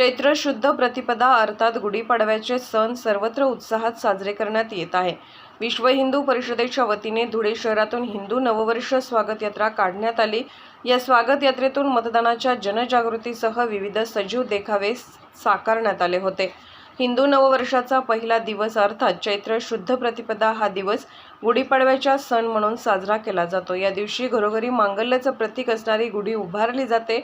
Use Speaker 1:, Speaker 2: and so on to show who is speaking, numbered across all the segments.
Speaker 1: चैत्र शुद्ध प्रतिपदा अर्थात गुढीपाडव्याचे सण सर्वत्र उत्साहात साजरे करण्यात येत आहे. विश्व हिंदू परिषदेच्या वतीने धुळे शहरातून हिंदू नववर्ष स्वागत यात्रा काढण्यात आली. या स्वागत यात्रेतून मतदानाच्या जनजागृतीसह विविध सजीव देखावे साकारण्यात आले होते. हिंदू नववर्षाचा पहिला दिवस अर्थात चैत्र शुद्ध प्रतिपदा हा दिवस गुढीपाडव्याचा सण म्हणून साजरा केला जातो. या दिवशी घरोघरी मांगल्याचं प्रतीक असणारी गुढी उभारली जाते.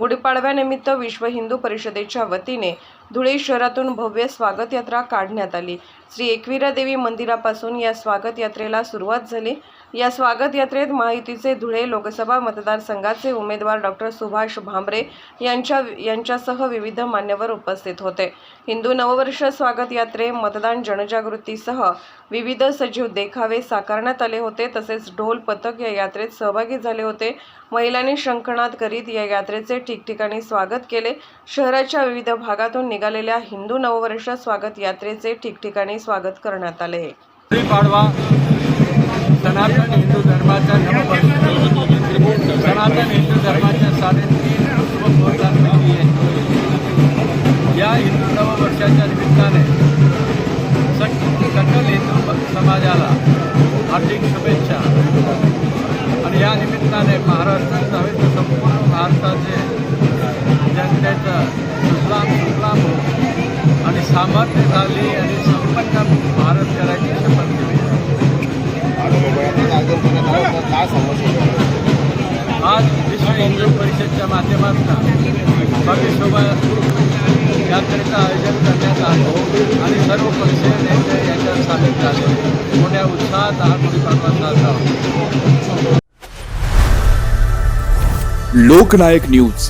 Speaker 1: गुढीपाडव्यानिमित्त विश्व हिंदू परिषदेच्या वतीने धुळे शहरातून भव्य स्वागत यात्रा काढण्यात आली. श्री एकविरा देवी मंदिरापासून या स्वागत यात्रेला सुरुवात झाली. या स्वागत यात्रेत महायुतीचे धुळे लोकसभा मतदारसंघाचे उमेदवार डॉक्टर सुभाष भामरे यांच्या यांच्यासह विविध मान्यवर उपस्थित होते. हिंदू नववर्ष स्वागत यात्रे मतदान जनजागृतीसह विविध सजीव देखावे साकारण्यात आले होते. तसेच ढोल पथक या यात्रेत सहभागी झाले होते. महिलांनी शंखनाद करीत या यात्रेचे ठिकठिकाणी स्वागत केले. शहराच्या विविध भागातून निघालेल्या हिंदू नववर्ष स्वागत यात्रेचे ठिकठिकाणी स्वागत करण्यात आले.
Speaker 2: सनातन हिंदू धर्माच्या सनातन हिंदू धर्माच्या साडेतीन उत्सवांपैकी एक या हिंदू नववर्षाच्या निमित्ताने सकल हिंदू समाजाला हार्दिक शुभेच्छा. आणि या निमित्ताने महाराष्ट्र नव्हे तर संपूर्ण भारताचे जनतेचं सुफलाम सुफलाम आणि आणि सामर्थ्यशाली आणि आज विश्व हिंदू परिषदच्या माध्यमातून भव्य शोभा यात्रेचं आयोजन करण्यात आलं आणि सर्व पक्षीय नेते याच्यात सामील झाले. मोठ्या उत्साहात हा गुढीपाडवा साजरा
Speaker 3: लोकनायक न्यूज.